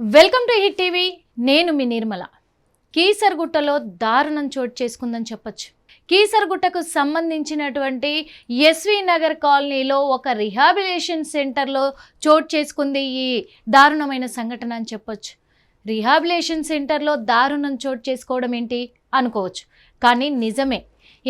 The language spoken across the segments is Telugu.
Welcome to hit TV. నేను మీ నిర్మల. కీసర్గుట్టలో దారుణం చోటు చేసుకుందని చెప్పొచ్చు. కీసర్గుట్టకు సంబంధించినటువంటి ఎస్వి నగర్ కాలనీలో ఒక రిహాబిలేషన్ సెంటర్లో చోటు చేసుకుంది ఈ దారుణమైన సంఘటన అని చెప్పొచ్చు. రిహాబిలేషన్ సెంటర్లో దారుణం చోటు చేసుకోవడం ఏంటి అనుకోవచ్చు. కానీ నిజమే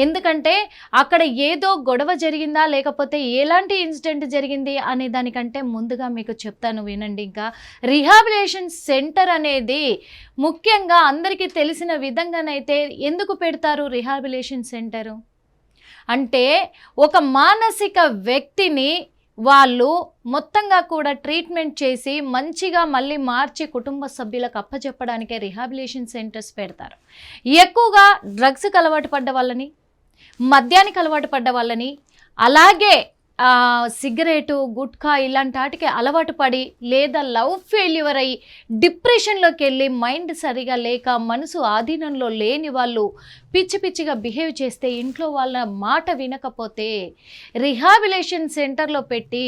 ఎందుకంటే అక్కడ ఏదో గొడవ జరిగిందా లేకపోతే ఎలాంటి ఇన్సిడెంట్ జరిగింది అనే దానికంటే ముందుగా మీకు చెప్తాను వినండి. ఇంకా రిహాబిలేషన్ సెంటర్ అనేది ముఖ్యంగా అందరికీ తెలిసిన విధంగానైతే ఎందుకు పెడతారు రిహాబిలేషన్ సెంటరు? అంటే ఒక మానసిక వ్యక్తిని వాళ్ళు మొత్తంగా కూడా ట్రీట్మెంట్ చేసి మంచిగా మళ్ళీ మార్చి కుటుంబ సభ్యులకు అప్పచెప్పడానికే రిహాబిలేషన్ సెంటర్స్ పెడతారు. ఎక్కువగా డ్రగ్స్కి అలవాటు పడ్డ వాళ్ళని మద్యానికి అలవాటు పడ్డ వాళ్ళని అలాగే సిగరెటు గుట్కా ఇలాంటి వాటికి అలవాటు పడి లేదా లవ్ ఫెయిల్యూర్ అయ్యి డిప్రెషన్లోకి వెళ్ళి మైండ్ సరిగా లేక మనసు ఆధీనంలో లేని వాళ్ళు పిచ్చి పిచ్చిగా బిహేవ్ చేస్తే ఇంట్లో వాళ్ళ మాట వినకపోతే రిహాబిలేషన్ సెంటర్లో పెట్టి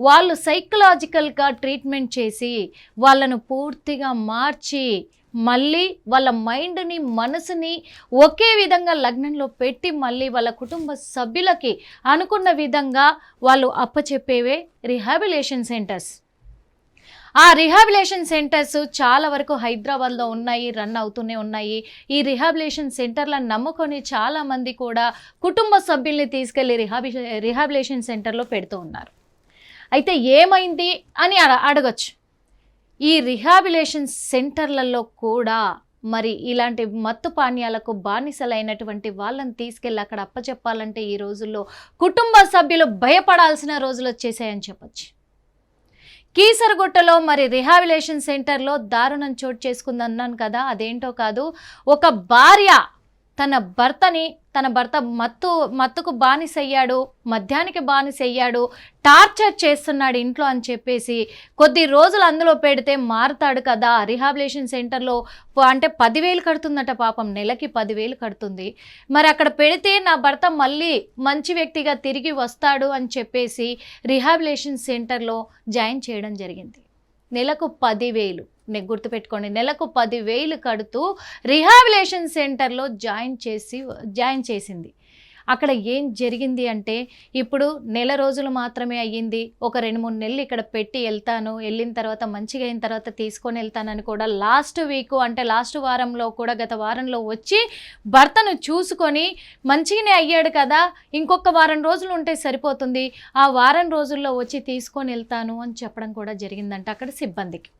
వాళ్ళు సైకలాజికల్గా ట్రీట్మెంట్ చేసి వాళ్ళను పూర్తిగా మార్చి మళ్ళీ వాళ్ళ మైండ్ని మనసుని ఒకే విధంగా లగ్నంలో పెట్టి మళ్ళీ వాళ్ళ కుటుంబ సభ్యులకి అనుకున్న విధంగా వాళ్ళు అప్పచెప్పేవే రిహాబిలేషన్ సెంటర్స్. ఆ రిహాబిలేషన్ సెంటర్స్ చాలా వరకు హైదరాబాద్లో ఉన్నాయి రన్ అవుతూనే ఉన్నాయి. ఈ రిహాబిలేషన్ సెంటర్లను నమ్ముకొని చాలామంది కూడా కుటుంబ సభ్యుల్ని తీసుకెళ్ళి రిహాబి రిహాబిలేషన్ సెంటర్లో పెడుతూ ఉన్నారు. అయితే ఏమైంది అని అడ అడగచ్చు. ఈ రిహాబిలేషన్ సెంటర్లలో కూడా మరి ఇలాంటి మత్తు పానీయాలకు బానిసలైనటువంటి వాళ్ళని తీసుకెళ్ళి అక్కడ అప్పచెప్పాలంటే ఈ రోజుల్లో కుటుంబ సభ్యులు భయపడాల్సిన రోజులు వచ్చేసాయని చెప్పచ్చు. కీసరగుట్టలో మరి రిహాబిలేషన్ సెంటర్లో దారుణం చోటు చేసుకుందన్నాను కదా అదేంటో కాదు ఒక భార్య తన భర్తని తన భర్త మత్తు మత్తుకు బానిసయ్యాడు మద్యానికి బానిసయ్యాడు టార్చర్ చేస్తున్నాడు ఇంట్లో అని చెప్పేసి కొద్ది రోజులు అందులో పెడితే మారుతాడు కదా. రిహాబిలేషన్ సెంటర్లో అంటే పదివేలు కడుతుందట పాపం నెలకి పదివేలు కడుతుంది. మరి అక్కడ పెడితే నా భర్త మళ్ళీ మంచి వ్యక్తిగా తిరిగి వస్తాడు అని చెప్పేసి రిహాబిలేషన్ సెంటర్లో జాయిన్ చేయడం జరిగింది. నెలకు పదివేలు. గుర్తుపెట్టుకోండి. నెలకు పదివేలు కడుతూ రిహాబిలేషన్ సెంటర్లో జాయిన్ చేసి జాయిన్ చేసింది. అక్కడ ఏం జరిగింది అంటే ఇప్పుడు నెల రోజులు మాత్రమే అయ్యింది. ఒక రెండు మూడు నెలలు ఇక్కడ పెట్టి వెళ్తాను. వెళ్ళిన తర్వాత మంచిగా అయిన తర్వాత తీసుకొని వెళ్తానని కూడా లాస్ట్ వీక్ అంటే లాస్ట్ వారంలో కూడా గత వారంలో వచ్చి భర్తను చూసుకొని మంచిగానే అయ్యాడు కదా ఇంకొక వారం రోజులు ఉంటే సరిపోతుంది. ఆ వారం రోజుల్లో వచ్చి తీసుకొని వెళ్తాను అని చెప్పడం కూడా జరిగిందంట అక్కడ సిబ్బందికి.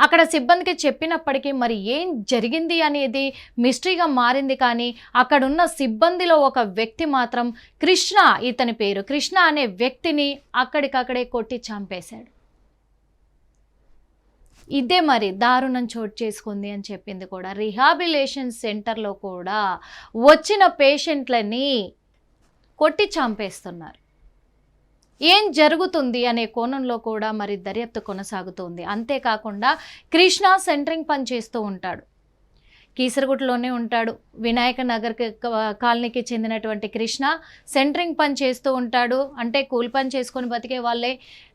అక్కడ సిబ్బందికి చెప్పినప్పటికీ మరి ఏం జరిగింది అనేది మిస్టరీగా మారింది కానీ అక్కడున్న సిబ్బందిలో ఒక వ్యక్తి మాత్రం కృష్ణ ఇతని పేరు. కృష్ణ అనే వ్యక్తిని అక్కడికక్కడే కొట్టి చంపేశాడు. ఇదే మరి దారుణం చోటు చేసుకుంది అని చెప్పింది కూడా. రిహాబిలేషన్ సెంటర్లో కూడా వచ్చిన పేషెంట్లని కొట్టి చంపేస్తున్నారు. ఏం జరుగుతుంది అనే కోణంలో కూడా మరి దర్యాప్తు కొనసాగుతుంది. అంతేకాకుండా కృష్ణ సెంటరింగ్ పని చేస్తూ ఉంటాడు. కీసరగుట్లోనే ఉంటాడు. వినాయక నగర్ కాలనీకి చెందినటువంటి కృష్ణ సెంటరింగ్ పని చేస్తూ ఉంటాడు. అంటే కూలి పని చేసుకొని బతికే వాళ్ళే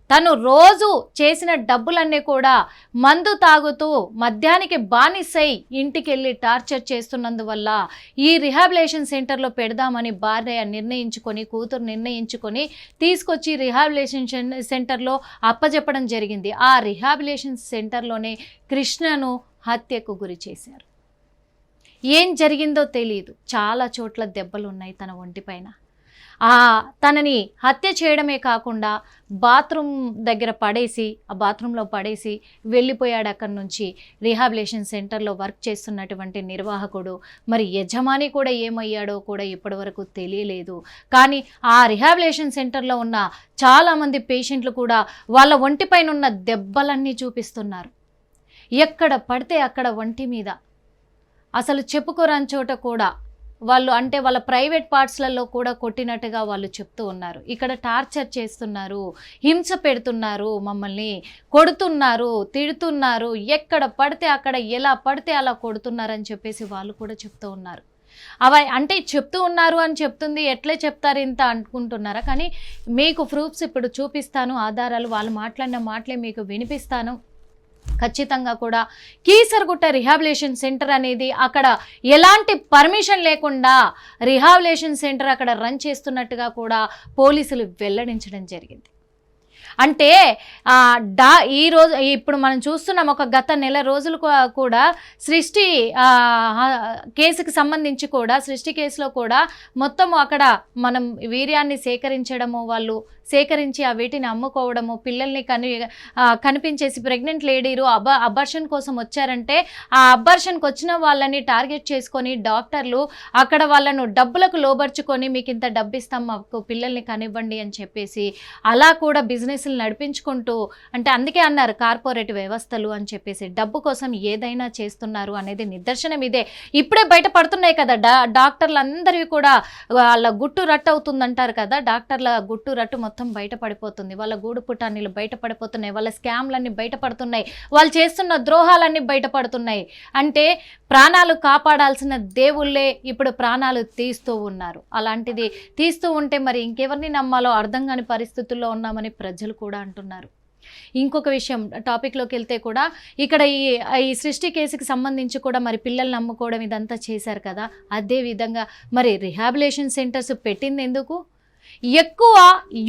తను రోజు చేసిన డబ్బులన్నీ కూడా మందు తాగుతూ మద్యానికి బానిసై ఇంటికి వెళ్ళి టార్చర్ చేస్తున్నందువల్ల ఈ రిహాబిలేషన్ సెంటర్లో పెడదామని భార్య నిర్ణయించుకొని కూతురు నిర్ణయించుకొని తీసుకొచ్చి రిహాబిలేషన్ సెన్- సెంటర్లో అప్పజెప్పడం జరిగింది. ఆ రిహాబిలేషన్ సెంటర్లోనే కృష్ణను హత్యకు గురి చేశారు. ఏం జరిగిందో తెలియదు చాలా చోట్ల దెబ్బలు ఉన్నాయి తన ఒంటిపైన. తనని హత్య చేయడమే కాకుండా బాత్రూమ్ దగ్గర పడేసి ఆ బాత్రూంలో పడేసి వెళ్ళిపోయాడు అక్కడి నుంచి. రీహాబిలేషన్ సెంటర్లో వర్క్ చేస్తున్నటువంటి నిర్వాహకుడు. మరి యజమాని కూడా ఏమయ్యాడో కూడా ఇప్పటివరకు తెలియలేదు. కానీ ఆ రిహాబిలేషన్ సెంటర్లో ఉన్న చాలామంది పేషెంట్లు కూడా వాళ్ళ ఒంటిపైన ఉన్న దెబ్బలన్నీ చూపిస్తున్నారు. ఎక్కడ పడితే అక్కడ ఒంటి మీద. అసలు చెప్పుకోరాని చోట కూడా వాళ్ళు అంటే వాళ్ళ ప్రైవేట్ పార్ట్స్లలో కూడా కొట్టినట్టుగా వాళ్ళు చెప్తూ ఉన్నారు. ఇక్కడ టార్చర్ చేస్తున్నారు హింస పెడుతున్నారు మమ్మల్ని కొడుతున్నారు తిడుతున్నారు ఎక్కడ పడితే అక్కడ ఎలా పడితే అలా కొడుతున్నారని చెప్పేసి వాళ్ళు కూడా చెప్తూ ఉన్నారు. అవ అంటే చెప్తూ ఉన్నారు అని చెప్తుంది ఎట్లే చెప్తారు ఇంత అనుకుంటున్నారా? కానీ మీకు ప్రూఫ్స్ ఇప్పుడు చూపిస్తాను ఆధారాలు వాళ్ళు మాట్లాడిన మాటలే మీకు వినిపిస్తాను. ఖచ్చితంగా కూడా కీసరగుట్ట రిహాబిలేషన్ సెంటర్ అనేది అక్కడ ఎలాంటి పర్మిషన్ లేకుండా రిహాబిలేషన్ సెంటర్ అక్కడ రన్ చేస్తున్నట్టుగా కూడా పోలీసులు వెల్లడించడం జరిగింది. అంటే డా ఈ రోజు ఇప్పుడు మనం చూస్తున్నాం ఒక గత నెల రోజులు కూడా సృష్టి కేసుకి సంబంధించి కూడా సృష్టి కేసులో కూడా మొత్తం అక్కడ మనం వీర్యాన్ని సేకరించడము వాళ్ళు సేకరించి ఆ వీటిని అమ్ముకోవడము పిల్లల్ని కని కనిపించేసి ప్రెగ్నెంట్ లేడీలు అబ అబర్షన్ కోసం వచ్చారంటే ఆ అబర్షన్కి వచ్చిన వాళ్ళని టార్గెట్ చేసుకొని డాక్టర్లు అక్కడ వాళ్ళను డబ్బులకు లోబర్చుకొని మీకు ఇంత డబ్బు ఇస్తాం మాకు పిల్లల్ని కనివ్వండి అని చెప్పేసి అలా కూడా బిజినెస్ బిజినెస్లు నడిపించుకుంటూ అంటే అందుకే అన్నారు కార్పొరేట్ వ్యవస్థలు అని చెప్పేసి డబ్బు కోసం ఏదైనా చేస్తున్నారు అనేది నిదర్శనం ఇదే. ఇప్పుడే బయటపడుతున్నాయి కదా డా డాక్టర్లు అందరివి కూడా వాళ్ళ గుట్టు రట్టు అవుతుందంటారు కదా డాక్టర్ల గుట్టు రట్టు మొత్తం బయటపడిపోతుంది వాళ్ళ గూడు పుటానీలు బయటపడిపోతున్నాయి వాళ్ళ స్కామ్లన్నీ బయటపడుతున్నాయి వాళ్ళు చేస్తున్న ద్రోహాలన్నీ బయటపడుతున్నాయి అంటే ప్రాణాలు కాపాడాల్సిన దేవుళ్ళే ఇప్పుడు ప్రాణాలు తీస్తూ ఉన్నారు. అలాంటిది తీస్తూ ఉంటే మరి ఇంకెవరిని నమ్మాలో? అర్థం కాని పరిస్థితుల్లో ఉన్నామని ప్రజలు కూడా అంటున్నారు. ఇంకొక విషయం టాపిక్లోకి వెళ్తే కూడా ఇక్కడ ఈ ఈ సృష్టి కేసుకి సంబంధించి కూడా మరి పిల్లల్ని నమ్ముకోవడం ఇదంతా చేశారు కదా. అదే విధంగా మరి రిహాబిలేషన్ సెంటర్స్ పెట్టింది ఎందుకు? ఎక్కువ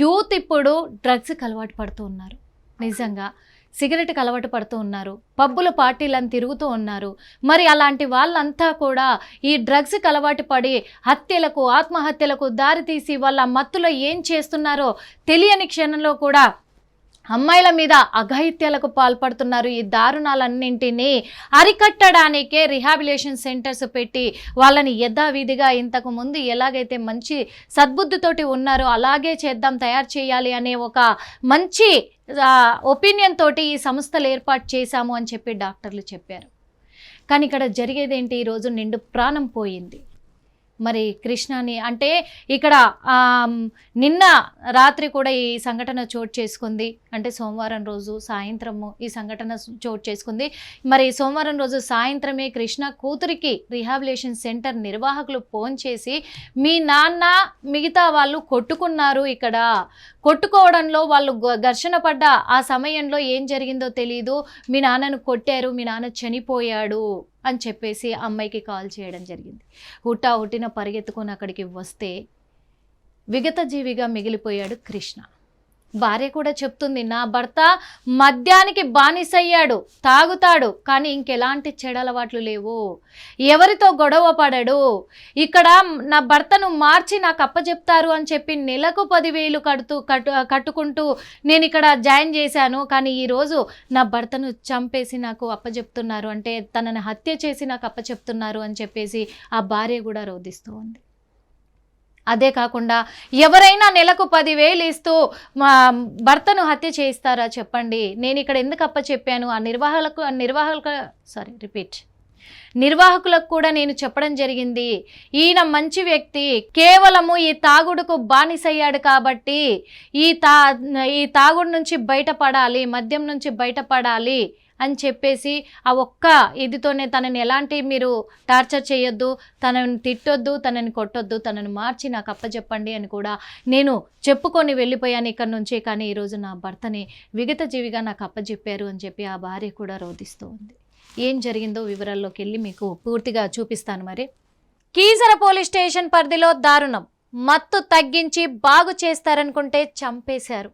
యూత్ ఇప్పుడు డ్రగ్స్కి అలవాటు పడుతూ ఉన్నారు. నిజంగా సిగరెట్కి అలవాటు పడుతూ ఉన్నారు. పబ్బుల పార్టీలను తిరుగుతూ ఉన్నారు. మరి అలాంటి వాళ్ళంతా కూడా ఈ డ్రగ్స్కి అలవాటు పడి హత్యలకు ఆత్మహత్యలకు దారితీసి వాళ్ళ మత్తులో ఏం చేస్తున్నారో తెలియని క్షణంలో కూడా అమ్మాయిల మీద అఘాయిత్యాలకు పాల్పడుతున్నారు. ఈ దారుణాలన్నింటినీ అరికట్టడానికే రిహాబిలేషన్ సెంటర్స్ పెట్టి వాళ్ళని యథావిధిగా ఇంతకు ముందు ఎలాగైతే మంచి సద్బుద్ధితోటి ఉన్నారో అలాగే చేద్దాం తయారు చేయాలి అనే ఒక మంచి ఒపీనియన్ తోటి ఈ సంస్థలు ఏర్పాటు చేశాము అని చెప్పి డాక్టర్లు చెప్పారు. కానీ ఇక్కడ జరిగేదేంటి? ఈరోజు నిండు ప్రాణం పోయింది. మరి కృష్ణని అంటే ఇక్కడ నిన్న రాత్రి కూడా ఈ సంఘటన చోటు చేసుకుంది. అంటే సోమవారం రోజు సాయంత్రము ఈ సంఘటన చోటు చేసుకుంది. మరి సోమవారం రోజు సాయంత్రమే కృష్ణ కూతురికి రిహాబిలేషన్ సెంటర్ నిర్వాహకులు ఫోన్ చేసి మీ నాన్న మిగతా వాళ్ళు కొట్టుకున్నారు ఇక్కడ. కొట్టుకోవడంలో వాళ్ళు గ- ఘర్షణ పడ్డ ఆ సమయంలో ఏం జరిగిందో తెలియదు మీ నాన్నను కొట్టారు. మీ నాన్న చనిపోయాడు. అని చెప్పేసి అమ్మాయికి కాల్ చేయడం జరిగింది. హుటా హుటిన పరిగెత్తుకొని అక్కడికి వస్తే విగత జీవిగా మిగిలిపోయాడు కృష్ణ. భార్య కూడా చెప్తుంది నా భర్త మద్యానికి బానిసయ్యాడు తాగుతాడు కానీ ఇంకెలాంటి చెడలవాట్లు లేవు. ఎవరితో గొడవ పడడు. ఇక్కడ నా భర్తను మార్చి నాకు అప్పచెప్తారు అని చెప్పి నెలకు పదివేలు కడుతూ కట్టు కట్టుకుంటూ నేను ఇక్కడ జాయిన్ చేశాను. కానీ ఈరోజు నా భర్తను చంపేసి నాకు అప్పచెప్తున్నారు అంటే తనని హత్య చేసి నాకు అప్పచెప్తున్నారు అని చెప్పేసి ఆ భార్య కూడా రోధిస్తూ ఉంది అదే కాకుండా ఎవరైనా నెలకు పదివేలు ఇస్తూ మా భర్తను హత్య చేయిస్తారా చెప్పండి? నేను ఇక్కడ ఎందుకు అప్ప చెప్పాను ఆ నిర్వాహకులకు ఆ నిర్వాహకుల సారీ రిపీట్ నిర్వాహకులకు కూడా నేను చెప్పడం జరిగింది. ఈయన మంచి వ్యక్తి. కేవలము ఈ తాగుడుకు బానిసయ్యాడు కాబట్టి ఈ తా ఈ తాగుడు నుంచి బయటపడాలి మద్యం నుంచి బయటపడాలి అని చెప్పేసి ఆ ఒక్క ఇదితోనే తనని ఎలాంటి మీరు టార్చర్ చేయొద్దు తనని తిట్టొద్దు తనని కొట్టొద్దు తనని మార్చి నాకు అప్పచెప్పండి అని కూడా నేను చెప్పుకొని వెళ్ళిపోయాను ఇక్కడ నుంచే. కానీ ఈరోజు నా భర్తని విగత జీవిగా నాకు అప్పచెప్పారు అని చెప్పి ఆ భార్య కూడా రోధిస్తూ ఉంది. ఏం జరిగిందో వివరాల్లోకి వెళ్ళి మీకు పూర్తిగా చూపిస్తాను మరి. కీసర పోలీస్ స్టేషన్ పరిధిలో దారుణం. మత్తు తగ్గించి బాగు చేస్తారనుకుంటే చంపేశారు.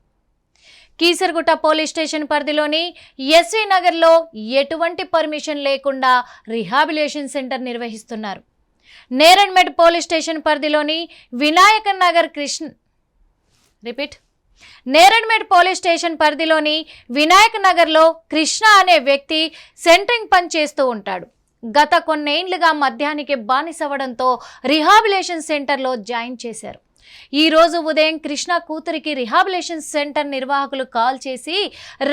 కీసరగుట్ట పోలీస్ స్టేషన్ పరిధిలోని ఎస్వి నగర్లో ఎటువంటి పర్మిషన్ లేకుండా రిహాబిలేషన్ సెంటర్ నిర్వహిస్తున్నారు. నేరన్మెడ్ పోలీస్ స్టేషన్ పరిధిలోని Vinayaka Nagar Krishna repeat. Neredmet police station పరిధిలోని వినాయక్ నగర్లో కృష్ణ అనే వ్యక్తి సెంటరింగ్ పని చేస్తూ ఉంటాడు. గత కొన్నేండ్లుగా మద్యానికి బానిసవడంతో రిహాబిలేషన్ సెంటర్లో జాయిన్ చేశారు. ఈ రోజు ఉదయం కృష్ణ కూతురికి రిహాబిలేషన్ సెంటర్ నిర్వాహకులు కాల్ చేసి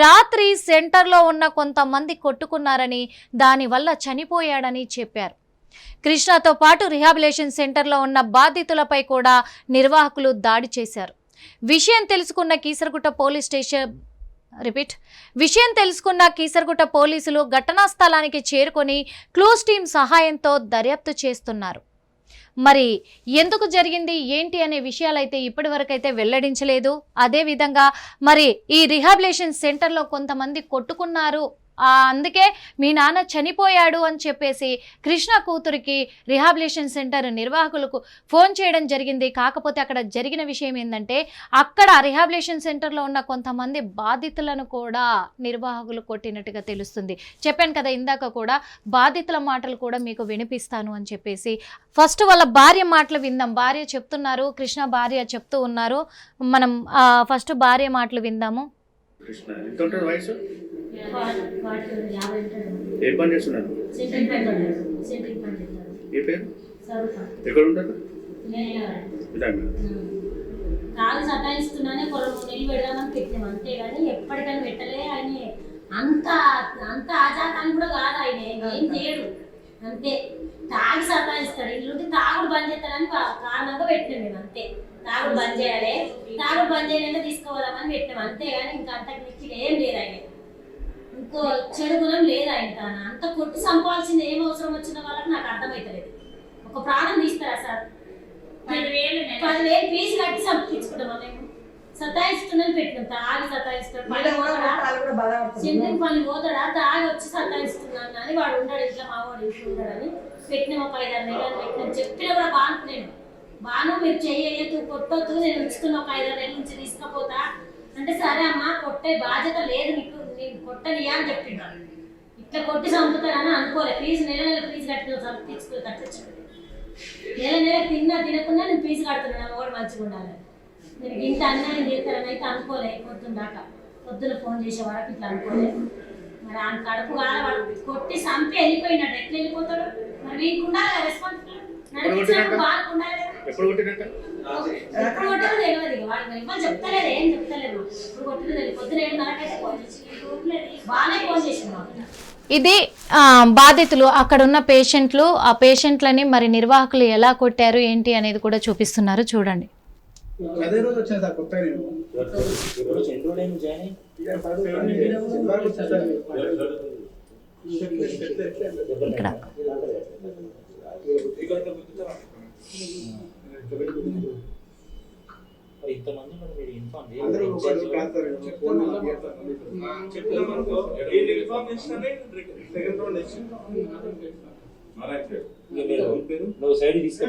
రాత్రి సెంటర్లో ఉన్న కొంతమంది కొట్టుకున్నారని దానివల్ల చనిపోయాడని చెప్పారు. కృష్ణతో పాటు రిహాబిలేషన్ సెంటర్లో ఉన్న బాధితులపై కూడా నిర్వాహకులు దాడి చేశారు. విషయం తెలుసుకున్న కీసరగుట్ట పోలీస్ స్టేషన్ రిపీట్ విషయం తెలుసుకున్న కీసరగుట్ట పోలీసులు ఘటనా స్థలానికి చేరుకొని క్లోజ్ టీం సహాయంతో దర్యాప్తు చేస్తున్నారు. మరి ఎందుకు జరిగింది ఏంటి అనే విషయాలైతే ఇప్పటి వరకైతే వెల్లడించలేదు. అదేవిధంగా మరి ఈ రిహాబిలేషన్ సెంటర్లో కొంతమంది కొట్టుకున్నారు అందుకే మీ నాన్న చనిపోయాడు అని చెప్పేసి కృష్ణ కూతురికి రిహాబిలేషన్ సెంటర్ నిర్వాహకులకు ఫోన్ చేయడం జరిగింది. కాకపోతే అక్కడ జరిగిన విషయం ఏంటంటే అక్కడ రిహాబిలేషన్ సెంటర్లో ఉన్న కొంతమంది బాధితులను కూడా నిర్వాహకులు కొట్టినట్టుగా తెలుస్తుంది. చెప్పాను కదా ఇందాక కూడా బాధితుల మాటలు కూడా మీకు వినిపిస్తాను అని చెప్పేసి. ఫస్ట్ వాళ్ళ భార్య మాటలు విందాం. భార్య చెప్తున్నారు కృష్ణ భార్య చెప్తూ ఉన్నారు. మనం ఫస్ట్ భార్య మాటలు విందాము. కృష్ణ ఏ పని చేస్తాడు ఏ పేరు? ఎక్కడ విధానం కాలు సతాయిస్తున్నానే పొలం పెడదామని పెట్టాం అంతేగాని ఎప్పటికైనా పెట్టలే ఆయన. అంత అంత ఆజాతాన్ని కూడా కాదు ఆయన ఏం చేయడు. అంతే. తాగి సతాయిస్తాడు ఇల్లుంటే తాగుడు బంద్ చేస్తాడని కారణంగా పెట్టినాం మేము అంతే. తాగుడు బంద్ చేయాలి. తాగుడు బంద్ చేయాలంటే తీసుకోవాలని పెట్టినాం అంతేగాని ఇంకా అంత మిక్కిలు ఏం లేదు ఆయన ఇంకో చెడు గుణం లేదు ఆయన అంత కొట్టి సంపాల్సింది ఏం అవసరం వచ్చిన వాళ్ళకి నాకు అర్థమవుతలేదు ఒక ప్రాణం తీస్తారా సార్? పదివేలు ఫీజు కట్టి సంపించుకుంటాం మేము? సతాయిస్తుందని పెట్టినాం. తాగి సతాయిస్తాడు పని పోతాడా? సింగిల్ పని పోతాడా? తాగి వచ్చి సతాయిస్తున్నాను అని వాడు ఉన్నాడు ఇట్లా మా వాడు ఇంట్లో ఉన్నాడని పెట్టినాం ఒక ఐదారు నెలలు పెట్టినాం. చెప్పినా కూడా బాను నేను. బాను మీరు చెయ్యొద్దు కొట్టొద్దు. నేను ఉంచుతున్న ఒక ఐదారు నెలల నుంచి తీసుకపోతా. అంటే సరే అమ్మా కొట్టే బాధ్యత లేదు నీకు నేను కొట్టనియా అని చెప్పిండు. ఇట్లా కొట్టి చంపుతారని అనుకోలే. ఫీజు నెల నెల ఫీజు కట్టిన చంపించుకో కట్టించాడు నెల నెల తిన్నా తినకుండా నేను ఫీజు కడుతున్నాను. కూడా మంచిగా ఉండాలి. నేను ఇంత అన్యాయం చేస్తారని అయితే అనుకోలే. పొద్దున్న దాకా పొద్దున ఫోన్ చేసే వరకు ఇట్లా అనుకోలే. మరి ఆయన కడుపు వాడు కొట్టి చంపి వెళ్ళిపోయినట్టు ఎట్లా వెళ్ళిపోతాడు? మరి వీనికి ఉండాలి కదా రెస్పాన్సిబిలిటీ నడిపించినప్పుడు వాళ్ళకు ఉండాలి కదా. ఎప్పుడు కొట్టినట్ట? ఎప్పుడు కొట్టారో తెలియదు ఇక వాడు ఇవ్వాలి చెప్తలేదు ఏం చెప్తలేదు ఇప్పుడు కొట్టిన తెలియదు. పొద్దున ఏడున్నరకైతే ఫోన్ చేసి బాగానే ఫోన్ చేసింది మాకు. ఇది ఆ, బాధితులు అక్కడ ఉన్న పేషెంట్లు ఆ పేషెంట్లని మరి నిర్వాహకులు ఎలా కొట్టారు ఏంటి అనేది కూడా చూపిస్తున్నారు. చూడండి. అదే రోజు వచ్చిన సార్ కొత్త నేను. శనివారం వచ్చిన సార్ ఇక్కడ. ఇంతమంది మీరు ఇన్ఫార్మ్ నువ్వు సైడ్ తీసుకో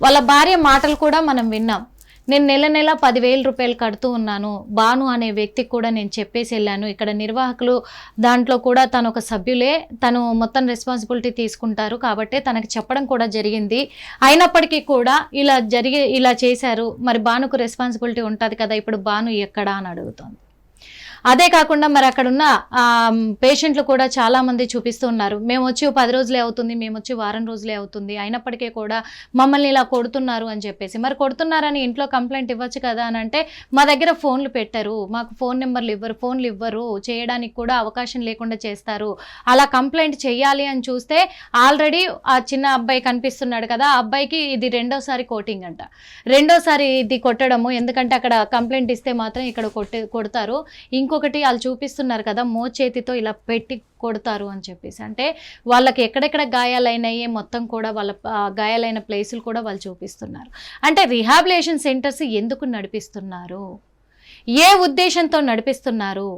వాళ్ళ భార్య మాటలు కూడా మనం విన్నాం. నేను నెల నెల పదివేల రూపాయలు కడుతూ ఉన్నాను. బాను అనే వ్యక్తికి కూడా నేను చెప్పేసి వెళ్ళాను. ఇక్కడ నిర్వాహకులు దాంట్లో కూడా తను ఒక సభ్యులే. తను మొత్తం రెస్పాన్సిబిలిటీ తీసుకుంటారు కాబట్టి తనకి చెప్పడం కూడా జరిగింది. అయినప్పటికీ కూడా ఇలా జరిగి ఇలా చేశారు. మరి బానుకు రెస్పాన్సిబిలిటీ ఉంటుంది కదా ఇప్పుడు బాను ఎక్కడా అని అడుగుతోంది. అదే కాకుండా మరి అక్కడ ఉన్న పేషెంట్లు కూడా చాలా మంది చూపిస్తూ ఉన్నారు. మేము వచ్చి పది రోజులే అవుతుంది మేము వచ్చి వారం రోజులే అవుతుంది అయినప్పటికీ కూడా మమ్మల్ని ఇలా కొడుతున్నారు అని చెప్పేసి. మరి కొడుతున్నారని ఇంట్లో కంప్లైంట్ ఇవ్వచ్చు కదా అని అంటే మా దగ్గర ఫోన్లు పెట్టరు మాకు ఫోన్ నెంబర్లు ఇవ్వరు ఫోన్లు ఇవ్వరు చేయడానికి కూడా అవకాశం లేకుండా చేస్తారు. అలా కంప్లైంట్ చేయాలి అని చూస్తే ఆల్రెడీ ఆ చిన్న అబ్బాయి కనిపిస్తున్నాడు కదా ఆ అబ్బాయికి ఇది రెండోసారి కోటింగ్ అంట. రెండోసారి ఇది కొట్టడము ఎందుకంటే అక్కడ కంప్లైంట్ ఇస్తే మాత్రం ఇక్కడ కొట్టి కొడతారు. ఇంకొకటి వాళ్ళు చూపిస్తున్నారు కదా మో చేతితో ఇలా పెట్టి కొడతారు అని చెప్పేసి. అంటే వాళ్ళకి ఎక్కడెక్కడ గాయాలైనాయి మొత్తం కూడా వాళ్ళ గాయాలైన ప్లేసులు కూడా వాళ్ళు చూపిస్తున్నారు. అంటే రిహాబిలేషన్ సెంటర్స్ ఎందుకు నడిపిస్తున్నారు? ఏ ఉద్దేశంతో నడిపిస్తున్నారు?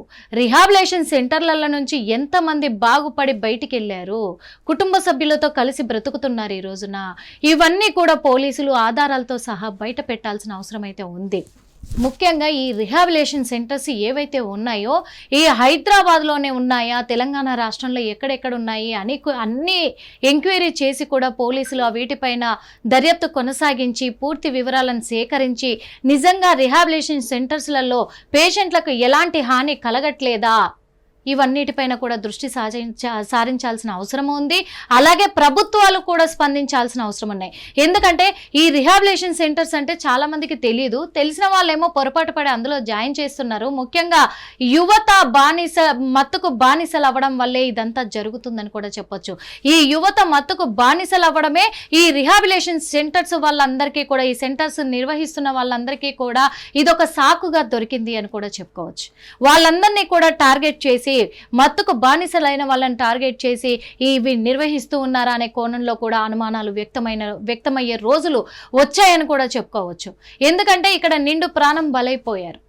రిహాబిలేషన్ సెంటర్ల నుంచి ఎంతమంది బాగుపడి బయటికి వెళ్ళారు కుటుంబ సభ్యులతో కలిసి బ్రతుకుతున్నారు ఈ రోజున. ఇవన్నీ కూడా పోలీసులు ఆధారాలతో సహా బయట పెట్టాల్సిన అవసరం అయితే ఉంది. ముఖ్యంగా ఈ రిహాబిలేషన్ సెంటర్స్ ఏవైతే ఉన్నాయో ఈ హైదరాబాద్లోనే ఉన్నాయా తెలంగాణ రాష్ట్రంలో ఎక్కడెక్కడ ఉన్నాయి అని అన్ని ఎంక్వైరీ చేసి కూడా పోలీసులు వీటిపైన దర్యాప్తు కొనసాగించి పూర్తి వివరాలను సేకరించి నిజంగా రిహాబిలేషన్ సెంటర్స్లలో పేషెంట్లకు ఎలాంటి హాని కలగట్లేదా? ఇవన్నిటిపైన కూడా దృష్టి సాధించ సారించాల్సిన అవసరం ఉంది. అలాగే ప్రభుత్వాలు కూడా స్పందించాల్సిన అవసరం ఉన్నాయి. ఎందుకంటే ఈ రిహాబిలేషన్ సెంటర్స్ అంటే చాలా మందికి తెలియదు తెలిసిన వాళ్ళేమో పొరపాటు పడి అందులో జాయిన్ చేస్తున్నారు. ముఖ్యంగా యువత బానిస మత్తుకు బానిసలు అవ్వడం వల్లే ఇదంతా జరుగుతుందని కూడా చెప్పొచ్చు. ఈ యువత మత్తుకు బానిసలు అవ్వడమే ఈ రిహాబిలేషన్ సెంటర్స్ వాళ్ళందరికీ కూడా ఈ సెంటర్స్ నిర్వహిస్తున్న వాళ్ళందరికీ కూడా ఇదొక సాకుగా దొరికింది అని కూడా చెప్పుకోవచ్చు. వాళ్ళందరినీ కూడా టార్గెట్ చేసి మత్తుకు బానిసలైన వాళ్ళని టార్గెట్ చేసి ఇవి నిర్వహిస్తూ ఉన్నారా అనే కోణంలో కూడా అనుమానాలు వ్యక్తమైన వ్యక్తమయ్యే రోజులు వచ్చాయని కూడా చెప్పుకోవచ్చు. ఎందుకంటే ఇక్కడ నిండు ప్రాణం బలైపోయారు.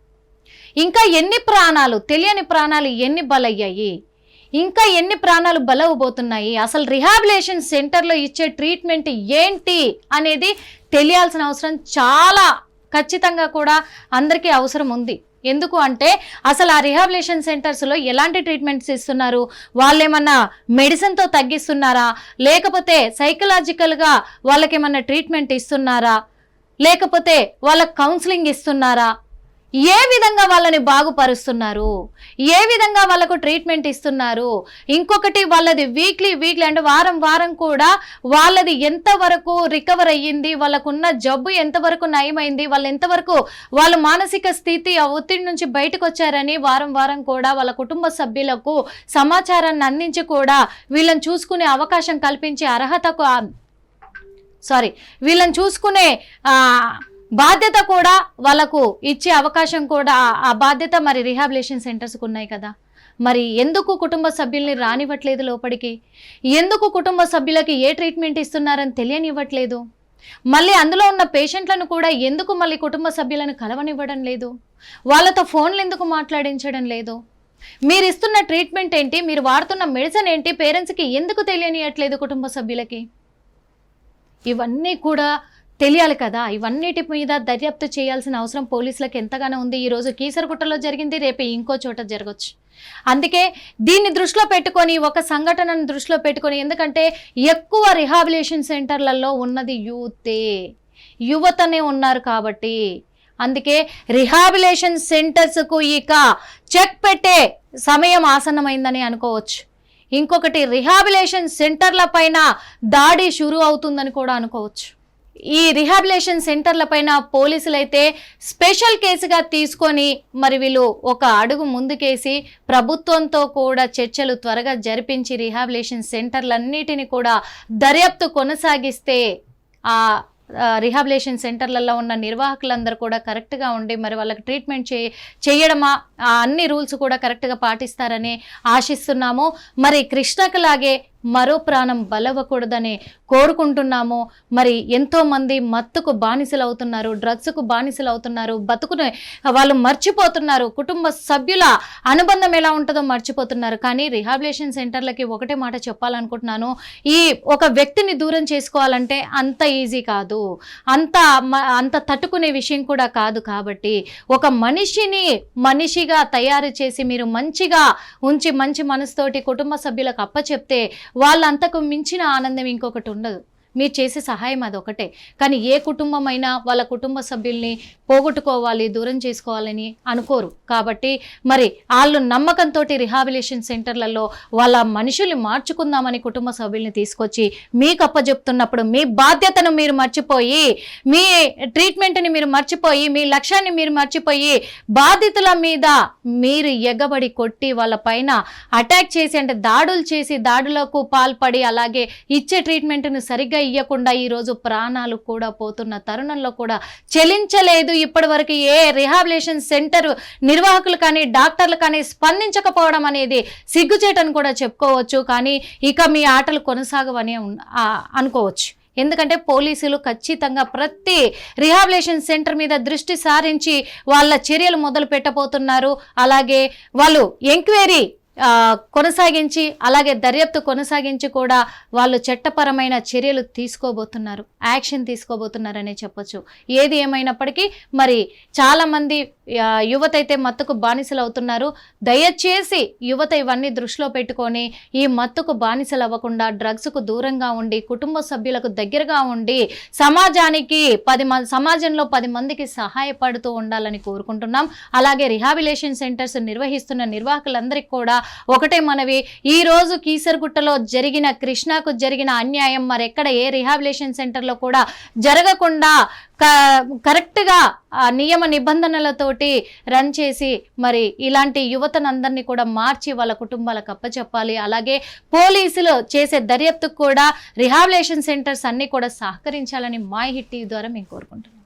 ఇంకా ఎన్ని ప్రాణాలు తెలియని ప్రాణాలు ఎన్ని బలయ్యాయి? ఇంకా ఎన్ని ప్రాణాలు బలవబోతున్నాయి? అసలు రిహాబిలేషన్ సెంటర్లో ఇచ్చే ట్రీట్మెంట్ ఏంటి అనేది తెలియాల్సిన అవసరం చాలా ఖచ్చితంగా కూడా అందరికీ అవసరం ఉంది. ఎందుకు అంటే అసలు ఆ రిహాబిలేషన్ సెంటర్స్లో ఎలాంటి ట్రీట్మెంట్స్ ఇస్తున్నారు? వాళ్ళు ఏమన్నా మెడిసిన్తో తగ్గిస్తున్నారా? లేకపోతే సైకలాజికల్గా వాళ్ళకి ఏమన్నా ట్రీట్మెంట్ ఇస్తున్నారా? లేకపోతే వాళ్ళకి కౌన్సిలింగ్ ఇస్తున్నారా? ఏ విధంగా వాళ్ళని బాగుపరుస్తున్నారు? ఏ విధంగా వాళ్ళకు ట్రీట్మెంట్ ఇస్తున్నారు? ఇంకొకటి వాళ్ళది వీక్లీ వీక్లీ అంటే వారం వారం కూడా వాళ్ళది ఎంతవరకు రికవర్ అయ్యింది? వాళ్ళకున్న జబ్బు ఎంతవరకు నయమైంది? వాళ్ళు ఎంతవరకు వాళ్ళ మానసిక స్థితి ఆ ఒత్తిడి నుంచి బయటకు వచ్చారని వారం వారం కూడా వాళ్ళ కుటుంబ సభ్యులకు సమాచారాన్ని అందించి కూడా వీళ్ళని చూసుకునే అవకాశం కల్పించే అర్హతకు సారీ వీళ్ళని చూసుకునే ఆ, బాధ్యత కూడా వాళ్ళకు ఇచ్చే అవకాశం కూడా ఆ- బాధ్యత మరి రీహాబిలేషన్ సెంటర్స్కి ఉన్నాయి కదా. మరి ఎందుకు కుటుంబ సభ్యుల్ని రానివ్వట్లేదు లోపలికి? ఎందుకు కుటుంబ సభ్యులకి ఏ ట్రీట్మెంట్ ఇస్తున్నారని తెలియనివ్వట్లేదు? మళ్ళీ అందులో ఉన్న పేషెంట్లను కూడా ఎందుకు మళ్ళీ కుటుంబ సభ్యులను కలవనివ్వడం లేదు? వాళ్ళతో ఫోన్లు ఎందుకు మాట్లాడించడం లేదు? మీరు ఇస్తున్న ట్రీట్మెంట్ ఏంటి? మీరు వాడుతున్న మెడిసిన్ ఏంటి? పేరెంట్స్కి ఎందుకు తెలియనియట్లేదు కుటుంబ సభ్యులకి? ఇవన్నీ కూడా తెలియాలి కదా ఇవన్నిటి మీద దర్యాప్తు చేయాల్సిన అవసరం పోలీసులకు ఎంతగానో ఉంది. ఈరోజు కీసరగుట్టలో జరిగింది రేపు ఇంకో చోట జరగచ్చు. అందుకే దీన్ని దృష్టిలో పెట్టుకొని ఒక సంఘటనను దృష్టిలో పెట్టుకొని ఎందుకంటే ఎక్కువ రిహాబిలేషన్ సెంటర్లలో ఉన్నది యూతే యువతనే ఉన్నారు కాబట్టి. అందుకే రిహాబిలేషన్ సెంటర్స్కు ఇక చెక్ పెట్టే సమయం ఆసన్నమైందని అనుకోవచ్చు. ఇంకొకటి రిహాబిలేషన్ సెంటర్ల పైన దాడి షురు అవుతుందని కూడా అనుకోవచ్చు. ఈ రిహాబిలేషన్ సెంటర్ల పైన పోలీసులైతే స్పెషల్ కేసుగా తీసుకొని మరి వీళ్ళు ఒక అడుగు ముందుకేసి ప్రభుత్వంతో కూడా చర్చలు త్వరగా జరిపించి రిహాబిలేషన్ సెంటర్లన్నిటిని కూడా దర్యాప్తు కొనసాగిస్తే ఆ రిహాబిలేషన్ సెంటర్లలో ఉన్న నిర్వాహకులందరూ కూడా కరెక్ట్గా ఉండి మరి వాళ్ళకి ట్రీట్మెంట్ చే చేయడమా ఆ అన్ని రూల్స్ కూడా కరెక్ట్గా పాటిస్తారని ఆశిస్తున్నాము. మరి కృష్ణకు లాగే మరో ప్రాణం బలవ్వకూడదని కోరుకుంటున్నాము. మరి ఎంతోమంది మత్తుకు బానిసలు అవుతున్నారు డ్రగ్స్కు బానిసలు అవుతున్నారు బతుకుని వాళ్ళు మర్చిపోతున్నారు కుటుంబ సభ్యుల అనుబంధం ఎలా ఉంటుందో మర్చిపోతున్నారు. కానీ రిహాబిలేషన్ సెంటర్లకి ఒకటే మాట చెప్పాలనుకుంటున్నాను. ఈ ఒక వ్యక్తిని దూరం చేసుకోవాలంటే అంత ఈజీ కాదు. అంత అంత తట్టుకునే విషయం కూడా కాదు కాబట్టి ఒక మనిషిని మనిషిగా తయారు చేసి మీరు మంచిగా ఉంచి మంచి మనసుతోటి కుటుంబ సభ్యులకు అప్పచెప్తే వాళ్ళంతకు మించిన ఆనందం ఇంకొకటి ఉండదు. మీరు చేసే సహాయం అది ఒకటే. కానీ ఏ కుటుంబం అయినా వాళ్ళ కుటుంబ సభ్యుల్ని పోగొట్టుకోవాలి దూరం చేసుకోవాలని అనుకోరు. కాబట్టి మరి వాళ్ళు నమ్మకంతో రిహాబిలేషన్ సెంటర్లలో వాళ్ళ మనుషుల్ని మార్చుకుందామని కుటుంబ సభ్యుల్ని తీసుకొచ్చి మీకు అప్పచెప్తున్నప్పుడు మీ బాధ్యతను మీరు మర్చిపోయి మీ ట్రీట్మెంట్ని మీరు మర్చిపోయి మీ లక్ష్యాన్ని మీరు మర్చిపోయి బాధితుల మీద మీరు ఎగబడి కొట్టి వాళ్ళ పైన అటాక్ చేసి అంటే దాడులు చేసి దాడులకు పాల్పడి అలాగే ఇచ్చే ట్రీట్మెంట్ను సరిగ్గా ఇవ్వకుండా ఈరోజు ప్రాణాలు కూడా పోతున్న తరుణంలో కూడా చెలించలేదు. ఇప్పటి వరకు ఏ రిహాబిలేషన్ సెంటర్ నిర్వాహకులు కానీ డాక్టర్లు కానీ స్పందించకపోవడం అనేది సిగ్గుచేటని కూడా చెప్పుకోవచ్చు. కానీ ఇక మీ ఆటలు కొనసాగవని అనుకోవచ్చు. ఎందుకంటే పోలీసులు ఖచ్చితంగా ప్రతి రిహాబిలేషన్ సెంటర్ మీద దృష్టి సారించి వాళ్ళ చర్యలు మొదలు పెట్టబోతున్నారు అలాగే వాళ్ళు ఎంక్వైరీ కొనసాగించి అలాగే దర్యాప్తు కొనసాగించి కూడా వాళ్ళు చట్టపరమైన చర్యలు తీసుకోబోతున్నారు యాక్షన్ తీసుకోబోతున్నారనే చెప్పొచ్చు. ఏది ఏమైనప్పటికీ మరి చాలామంది యువత అయితే మత్తుకు బానిసలు అవుతున్నారు దయచేసి యువత ఇవన్నీ దృష్టిలో పెట్టుకొని ఈ మత్తుకు బానిసలు అవ్వకుండా డ్రగ్స్కు దూరంగా ఉండి కుటుంబ సభ్యులకు దగ్గరగా ఉండి సమాజానికి పది సమాజంలో పది మందికి సహాయపడుతూ ఉండాలని కోరుకుంటున్నాం. అలాగే రిహాబిలేషన్ సెంటర్స్ నిర్వహిస్తున్న నిర్వాహకులందరికీ కూడా ఒకటే మనవి ఈ రోజు కీసరగుట్టలో జరిగిన కృష్ణకు జరిగిన అన్యాయం మరెక్కడ ఏ రిహాబిలేషన్ సెంటర్లో కూడా జరగకుండా కరెక్ట్గా ఆ నియమ నిబంధనలతోటి రన్ చేసి మరి ఇలాంటి యువతనందరినీ కూడా మార్చి వాళ్ళ కుటుంబాలకు అప్పచెప్పాలి అలాగే పోలీసులు చేసే దర్యాప్తుకు కూడా రిహాబిలేషన్ సెంటర్స్ అన్ని కూడా సహకరించాలని మా హిట్ టీవీ ద్వారా మేము కోరుకుంటున్నాం.